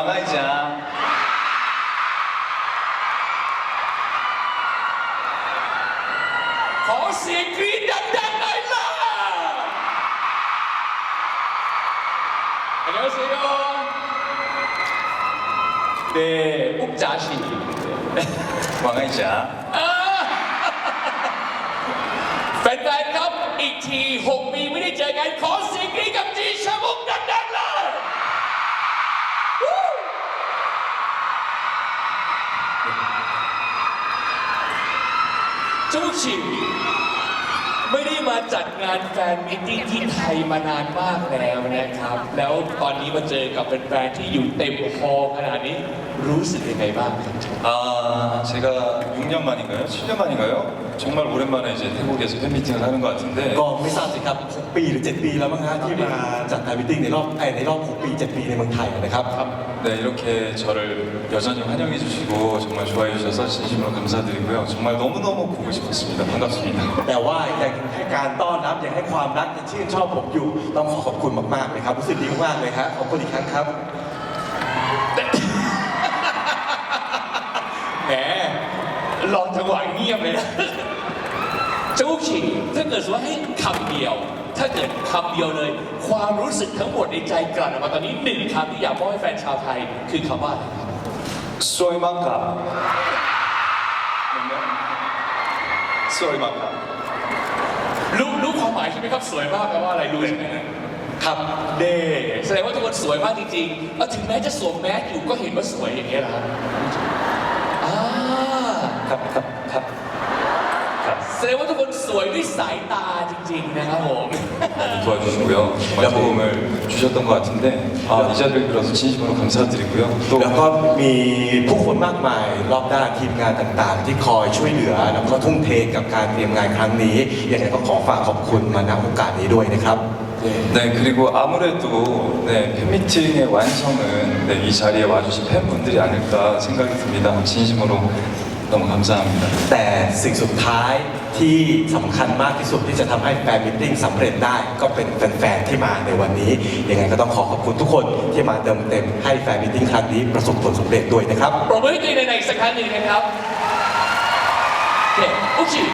왕아이장 ขอเสียงกรี๊ดดังๆหน่อยล่ะอันนี้เสียงเด้อุ๊บจ๋าชี 왕아이장 แฟนๆครับ อีกที 6 ปีไม่ได้เจอกัน ขอ จูชิไม่ได้มาจัดงานแฟนมิตติ้งที่ไทยมานานมากแล้วนะครับ แล้วตอนนี้มาเจอกับแฟนๆที่อยู่เต็มคอขนาดนี้รู้สึกยังไงบ้างครับ 아 제가 6년 만인가요? 7년 만인가요? 정말 오랜만에 이제 태국에서 팬미팅을 하는 것 같은데 ก็ไม่ทราบสิครับ 6 ปีหรือ 7 ปีแล้วมั้งฮะที่มาจัดงานมิทติ้งในรอบไอ้ในรอบ 6 ปี 7 ปีในเมืองไทยนะครับ 네 이렇게 저를 여전히 환영해 주시고 정말 좋아해 주셔서 진심으로 감사드리고요 정말 너무너무 보고 싶었습니다 반갑습니다 แต่ว่ายังให้การต้อนรับยังให้ความรักยังชื่นชอบผมอยู่ ต้องขอขอบคุณมากๆเลยครับรู้สึกดีมากๆเลยฮะขอบคุณอีกครั้งครับ แหมลองจังหวะเงียบเลยนะจู๊กฉิงถ้าเกิดสมมติาใคำเดียว ถ้าเกิดคำเดียวเลย ความรู้สึกทั้งหมดในใจกลั่นออกมาตอนนี้หนึ่งคำที่อยากมอบให้แฟนชาวไทย คือคำว่าอะไรสวยมากครับสวยมากครับรู้รู้ความหมายใช่ไหมครับสวยมากแปลว่าอะไรรู้ใช่ไหมครับเดแสดงว่าทุกคนสวยมากจริงๆถึงแม้จะสวมแมสอยู่ก็เห็นว่าสวยอย่างเงี้ยเห ครับอ่า ครับครับครับครับ แสดงว่าทุกคนสวยด้วยสายตาจริง ๆ นะครับผม 도와주시고요 정말 도움을 주셨던 것 같은데 아, 이 자리를 빌어서 진심으로 감사드리고요 또 แล้วก็มีผู้คนมากมายรอบด้านทีมงานต่างๆ ที่คอยช่วยเหลือ แล้วก็ทุ่มเทกับการเตรียมงานครั้งนี้ยังไงก็ขอฝากขอบคุณมาณโอกาสนี้ด้วยนะครับ 네 그리고 아무래도 네 팬미팅의 완성은 네, 이 자리에 와주신 팬분들이 아닐까 생각이 듭니다 진심으로 너무 감사합니다 แต่สิ่งสุดท้ายที่สำคัญมากที่สุดที่จะทำให้แฟนมิทติ้งสำเร็จได้ ก็เป็นแฟนๆที่มาในวันนี้ ยังไงก็ต้องขอขอบคุณทุกคนที่มาเติมเต็มให้แฟนมิทติ้งครั้งนี้ประสบผลสำเร็จด้วยนะครับ ปรบมือให้ตัวเองในอีกสักครั้งหนึ่งนะครับโอเคอุ๊ชิ